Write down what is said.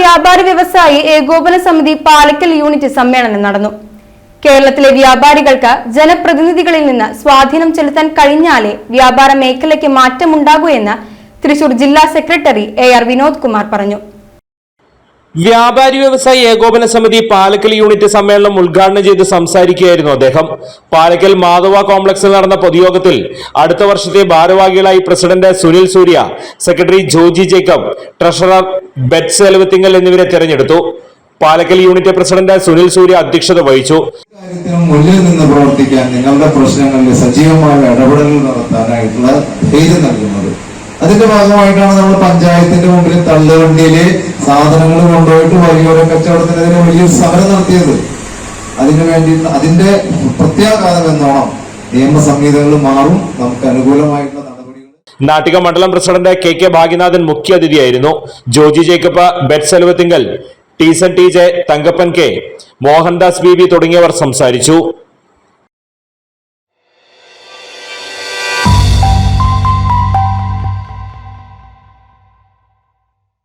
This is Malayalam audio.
വ്യാപാരി വ്യവസായി ഏകോപന സമിതി പാലക്കൽ യൂണിറ്റ് സമ്മേളനം നടന്നു. കേരളത്തിലെ വ്യാപാരികൾക്ക് ജനപ്രതിനിധികളിൽ നിന്ന് സ്വാധീനം ചെലുത്താൻ കഴിഞ്ഞാലേ വ്യാപാര മേഖലയ്ക്ക് മാറ്റമുണ്ടാകൂ എന്ന് തൃശൂർ ജില്ലാ secretary A R Vinod Kumar പറഞ്ഞു. വ്യാപാരി വ്യവസായി ഏകോപന സമിതി പാലക്കൽ യൂണിറ്റ് സമ്മേളനം ഉദ്ഘാടനം ചെയ്ത് സംസാരിക്കുകയായിരുന്നു അദ്ദേഹം. പാലക്കൽ മാധവ കോംപ്ലക്സിൽ നടന്ന പൊതുയോഗത്തിൽ അടുത്ത വർഷത്തെ ഭാരവാഹികളായി president Sunil Surya secretary Joji Jacob treasurer Betts Elavathingal എന്നിവരെ തെരഞ്ഞെടുത്തു. പാലക്കൽ യൂണിറ്റ് പ്രസിഡന്റ് സുനിൽ സൂര്യ അധ്യക്ഷത വഹിച്ചു. മുന്നിൽ നിന്ന് പ്രവർത്തിക്കാൻ നിങ്ങളുടെ പ്രശ്നങ്ങളിൽ സജീവമായ ഇടപെടലുകൾ നടത്താനായിട്ടുള്ള ധൈര്യം നൽകുന്നത്. അതിന്റെ ഭാഗമായിട്ടാണ് നമ്മൾ പഞ്ചായത്തിന്റെ മുമ്പിൽ തള്ളുവണ്ടിയിൽ സാധനങ്ങൾ കൊണ്ടുപോയിട്ട് വഴിയോര കച്ചവടത്തിനെതിരെ വലിയ സമരം നടത്തിയത്. അതിനു വേണ്ടി അതിന്റെ പ്രത്യാഘാതം എന്നോണം നിയമസംഹിതകൾ മാറും. നമുക്ക് അനുകൂലമായിട്ടുള്ള നാട്ടിക മണ്ഡലം president K K Bhagyanathan മുഖ്യാതിഥിയായിരുന്നു Joji Jacob Bet Elavathingal Teeson T J Thankappan K Mohandas B തുടങ്ങിയവർ സംസാരിച്ചു.